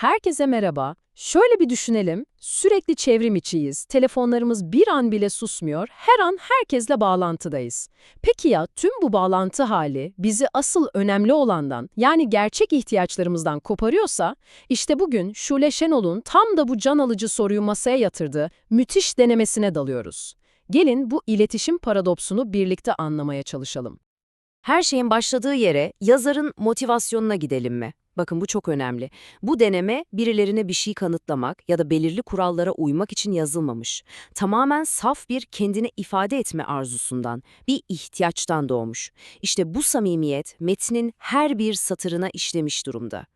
Herkese merhaba. Şöyle bir düşünelim. Sürekli çevrim içiyiz. Telefonlarımız bir an bile susmuyor. Her an herkesle bağlantıdayız. Peki ya tüm bu bağlantı hali bizi asıl önemli olandan yani gerçek ihtiyaçlarımızdan koparıyorsa işte bugün Şule Şenol'un tam da bu can alıcı soruyu masaya yatırdığı müthiş denemesine dalıyoruz. Gelin bu iletişim paradoksunu birlikte anlamaya çalışalım. Her şeyin başladığı yere, yazarın motivasyonuna gidelim mi? Bakın bu çok önemli. Bu deneme birilerine bir şey kanıtlamak ya da belirli kurallara uymak için yazılmamış. Tamamen saf bir kendini ifade etme arzusundan, bir ihtiyaçtan doğmuş. İşte bu samimiyet metnin her bir satırına işlemiş durumda.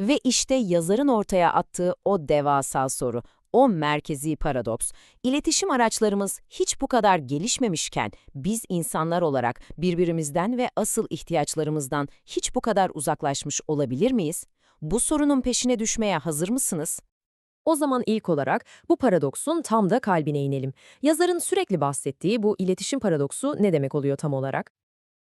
Ve işte yazarın ortaya attığı o devasa soru, o merkezi paradoks. İletişim araçlarımız hiç bu kadar gelişmemişken biz insanlar olarak birbirimizden ve asıl ihtiyaçlarımızdan hiç bu kadar uzaklaşmış olabilir miyiz? Bu sorunun peşine düşmeye hazır mısınız? O zaman ilk olarak bu paradoksun tam da kalbine inelim. Yazarın sürekli bahsettiği bu iletişim paradoksu ne demek oluyor tam olarak?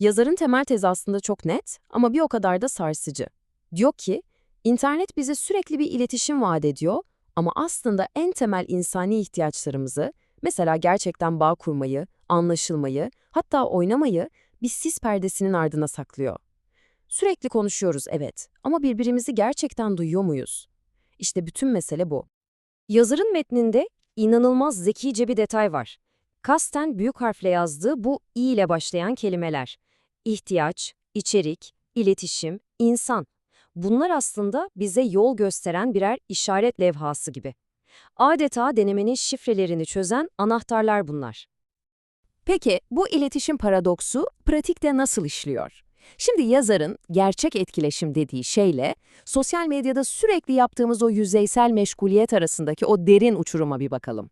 Yazarın temel tezi aslında çok net ama bir o kadar da sarsıcı. Diyor ki, internet bize sürekli bir iletişim vaat ediyor ama aslında en temel insani ihtiyaçlarımızı, mesela gerçekten bağ kurmayı, anlaşılmayı, hatta oynamayı bir sis perdesinin ardına saklıyor. Sürekli konuşuyoruz evet ama birbirimizi gerçekten duyuyor muyuz? İşte bütün mesele bu. Yazarın metninde inanılmaz zekice bir detay var. Kasten büyük harfle yazdığı bu i ile başlayan kelimeler. İhtiyaç, içerik, iletişim, insan. Bunlar aslında bize yol gösteren birer işaret levhası gibi. Adeta denemenin şifrelerini çözen anahtarlar bunlar. Peki bu iletişim paradoksu pratikte nasıl işliyor? Şimdi yazarın gerçek etkileşim dediği şeyle sosyal medyada sürekli yaptığımız o yüzeysel meşguliyet arasındaki o derin uçuruma bir bakalım.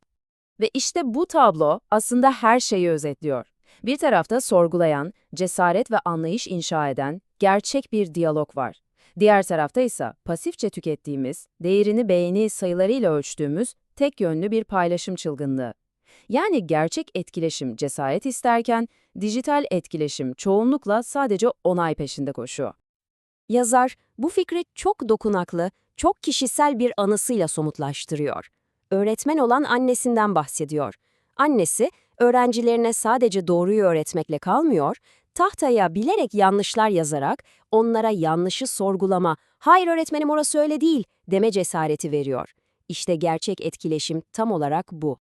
Ve işte bu tablo aslında her şeyi özetliyor. Bir tarafta sorgulayan, cesaret ve anlayış inşa eden gerçek bir diyalog var. Diğer tarafta ise pasifçe tükettiğimiz, değerini beğeni sayılarıyla ölçtüğümüz tek yönlü bir paylaşım çılgınlığı. Yani gerçek etkileşim cesaret isterken, dijital etkileşim çoğunlukla sadece onay peşinde koşuyor. Yazar bu fikri çok dokunaklı, çok kişisel bir anısıyla somutlaştırıyor. Öğretmen olan annesinden bahsediyor. Annesi, öğrencilerine sadece doğruyu öğretmekle kalmıyor, tahtaya bilerek yanlışlar yazarak onlara yanlışı sorgulama, hayır öğretmenim orası öyle değil deme cesareti veriyor. İşte gerçek etkileşim tam olarak bu.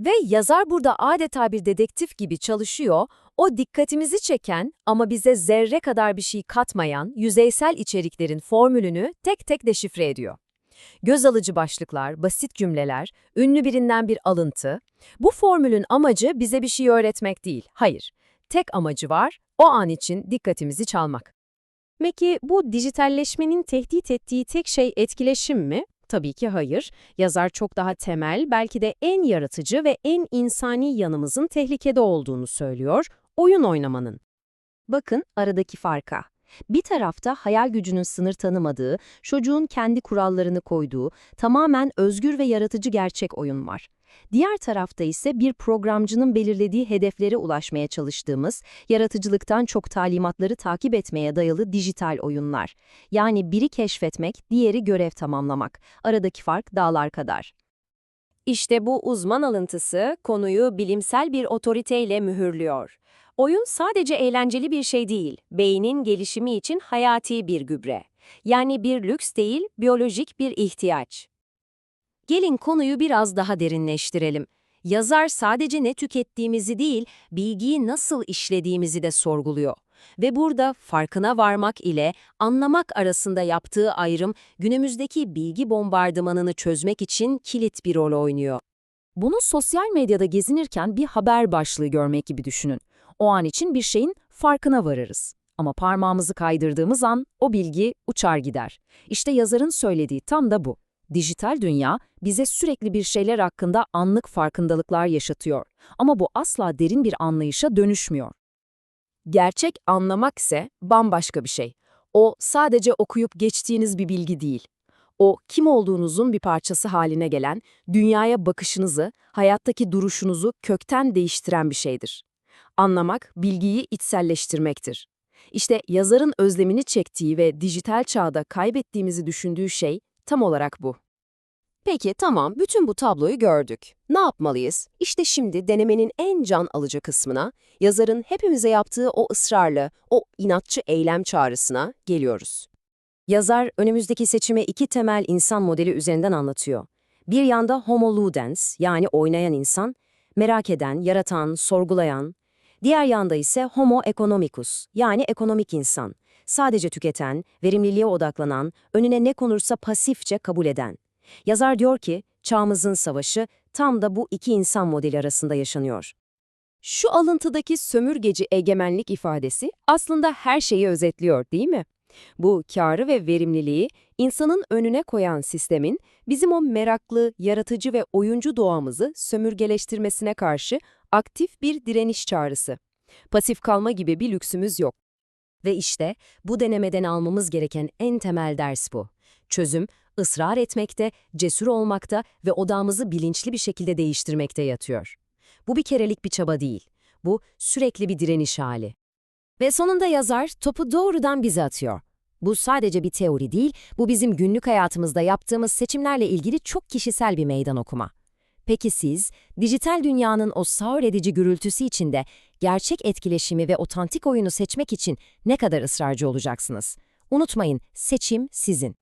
Ve yazar burada adeta bir dedektif gibi çalışıyor, o dikkatimizi çeken ama bize zerre kadar bir şey katmayan yüzeysel içeriklerin formülünü tek tek deşifre ediyor. Göz alıcı başlıklar, basit cümleler, ünlü birinden bir alıntı. Bu formülün amacı bize bir şey öğretmek değil, hayır. Tek amacı var, o an için dikkatimizi çalmak. Peki bu dijitalleşmenin tehdit ettiği tek şey etkileşim mi? Tabii ki hayır. Yazar çok daha temel, belki de en yaratıcı ve en insani yanımızın tehlikede olduğunu söylüyor, oyun oynamanın. Bakın aradaki farka. Bir tarafta hayal gücünün sınır tanımadığı, çocuğun kendi kurallarını koyduğu, tamamen özgür ve yaratıcı gerçek oyun var. Diğer tarafta ise bir programcının belirlediği hedeflere ulaşmaya çalıştığımız, yaratıcılıktan çok talimatları takip etmeye dayalı dijital oyunlar. Yani biri keşfetmek, diğeri görev tamamlamak. Aradaki fark dağlar kadar. İşte bu uzman alıntısı konuyu bilimsel bir otoriteyle mühürlüyor. Oyun sadece eğlenceli bir şey değil, beynin gelişimi için hayati bir gübre. Yani bir lüks değil, biyolojik bir ihtiyaç. Gelin konuyu biraz daha derinleştirelim. Yazar sadece ne tükettiğimizi değil, bilgiyi nasıl işlediğimizi de sorguluyor. Ve burada farkına varmak ile anlamak arasında yaptığı ayrım günümüzdeki bilgi bombardımanını çözmek için kilit bir rol oynuyor. Bunu sosyal medyada gezinirken bir haber başlığı görmek gibi düşünün. O an için bir şeyin farkına varırız. Ama parmağımızı kaydırdığımız an o bilgi uçar gider. İşte yazarın söylediği tam da bu. Dijital dünya bize sürekli bir şeyler hakkında anlık farkındalıklar yaşatıyor ama bu asla derin bir anlayışa dönüşmüyor. Gerçek anlamak ise bambaşka bir şey. O sadece okuyup geçtiğiniz bir bilgi değil. O kim olduğunuzun bir parçası haline gelen, dünyaya bakışınızı, hayattaki duruşunuzu kökten değiştiren bir şeydir. Anlamak, bilgiyi içselleştirmektir. İşte yazarın özlemini çektiği ve dijital çağda kaybettiğimizi düşündüğü şey Tam olarak bu. Peki tamam, bütün bu tabloyu gördük. Ne yapmalıyız? İşte şimdi denemenin en can alıcı kısmına, yazarın hepimize yaptığı o ısrarlı, o inatçı eylem çağrısına geliyoruz. Yazar önümüzdeki seçimi iki temel insan modeli üzerinden anlatıyor. Bir yanda homo ludens yani oynayan insan, merak eden, yaratan, sorgulayan. Diğer yanda ise homo economicus yani ekonomik insan, sadece tüketen, verimliliğe odaklanan, önüne ne konursa pasifçe kabul eden. Yazar diyor ki, çağımızın savaşı tam da bu iki insan modeli arasında yaşanıyor. Şu alıntıdaki sömürgeci egemenlik ifadesi aslında her şeyi özetliyor değil mi? Bu karı ve verimliliği insanın önüne koyan sistemin bizim o meraklı, yaratıcı ve oyuncu doğamızı sömürgeleştirmesine karşı aktif bir direniş çağrısı. Pasif kalma gibi bir lüksümüz yok. Ve işte bu denemeden almamız gereken en temel ders bu. Çözüm, ısrar etmekte, cesur olmakta ve odağımızı bilinçli bir şekilde değiştirmekte yatıyor. Bu bir kerelik bir çaba değil. Bu sürekli bir direniş hali. Ve sonunda yazar topu doğrudan bize atıyor. Bu sadece bir teori değil, bu bizim günlük hayatımızda yaptığımız seçimlerle ilgili çok kişisel bir meydan okuma. Peki siz, dijital dünyanın o sağır edici gürültüsü içinde gerçek etkileşimi ve otantik oyunu seçmek için ne kadar ısrarcı olacaksınız? Unutmayın, seçim sizin.